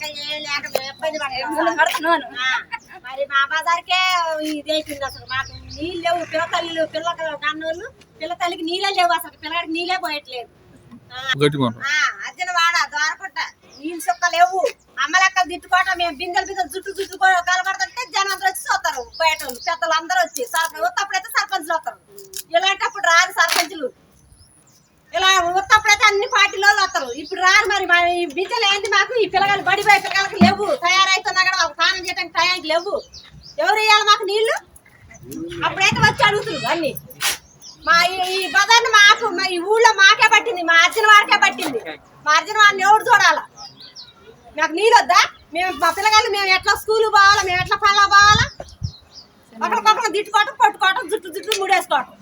లేక ఏం లేక మేము ఇబ్బంది పడుతున్నాం ఆ, మరి మా బజార్కే ఇది అయిపోయింది అసలు. మాకు నీళ్ళు లేవు. పిల్ల తల్లిలు పిల్ల కన్నోళ్ళు పిల్ల తల్లికి నీళ్ళే లేవు అసలు. పిల్లగాడికి నీళ్ళే పోయట్లేదు. అర్జున వాడ ద్వారపుట్ట నీళ్ళు చుక్క లేవు. అమ్మలెక్కలు తిట్టుకోవటం మేము బిందెలు బిందెలు జుట్టు జుట్టు కలబడుతుంటే జనం అందరూ వచ్చి చూస్తారు బయట పెద్దలు అందరూ వచ్చి ఉత్తప్పుడైతే సర్పంచ్లు వస్తారు. ఇలాంటప్పుడు రారు సర్పంచులు. ఇలా ఉత్తప్పుడైతే అన్ని పార్టీల వాళ్ళు వస్తారు ఇప్పుడు రారు మరి మా ఈ బిడ్డలు ఏంటి మాకు? ఈ పిల్లగాలు బడిపోయే పిల్లగాలకు లేవు. తయారైతున్నా కూడా మాకు స్నానం చేయడానికి టయానికి లేవు. ఎవరు ఇవ్వాలి మాకు నీళ్ళు అప్పుడైతే వచ్చి అడుగుతున్నారు అన్ని? మా ఈ- బజార్ని మాకు మా ఈ ఊళ్ళో మాకే పట్టింది మా అర్జున వాడికే పట్టింది. మా అర్జున వాడిని ఎవరు చూడాలా? నాకు నీళ్ళు వద్దా? మేము మా పిల్లగాళ్ళు మేము ఎట్లా స్కూల్ పోవాలా? మేము ఎట్లా పనులు పోవాలా? ఒకరికొకరు తిట్టుకోవటం పట్టుకోవటం జుట్టు జుట్టు ముడేసుకోవటం.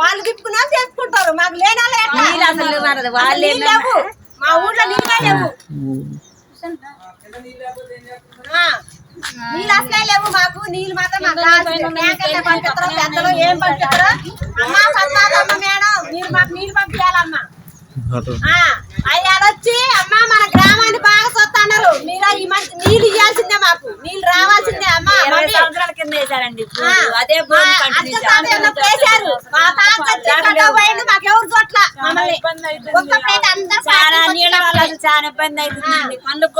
వాళ్ళు తిప్పుకున్నా చేసుకుంటారు. మాకు లేని అసలు మనది వాళ్ళే మా ఊళ్ళో నీళ్ళే లేవు. నీళ్ళు అసలే లేవు మాకు. నీళ్ళు మాత్రం మాకు కావాల్సిందే. ట్యాంకర్లే పంపిస్తారు పెద్దలు ఏం పంపిస్తారు అమ్మా పద్మాకమ్మ మేడం. మీరు మాకు నీళ్ళు పంపించాలమ్మా అటు. ఆ, అయ్యాలు వచ్చి అమ్మా మన గ్రామాన్ని బాగా చూస్తున్నారు మీరు ఈ మంచి నీళ్ళు ఇవ్వాల్సిందే మాకు నీళ్ళు రావాల్సిందే అమ్మా ఇరవై మమ్మీ. సంవత్సరాల కింద వేశారండి. అదే బోర్డు కంటిన్యూ చోట్ల మమ్మల్ని చాలా నీళ్ళ వల్ల ఇబ్బంది అవుతుందండి పనులకు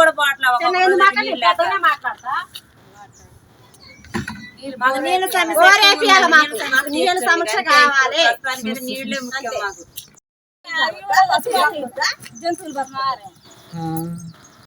కూడా మాట్లాడతా? మాకు నీళ్ళ సమస్య. మాకు. నీళ్ళ సమస్య. కావాలి. నీళ్ళే ముఖ్యం మాకు జంతువులు.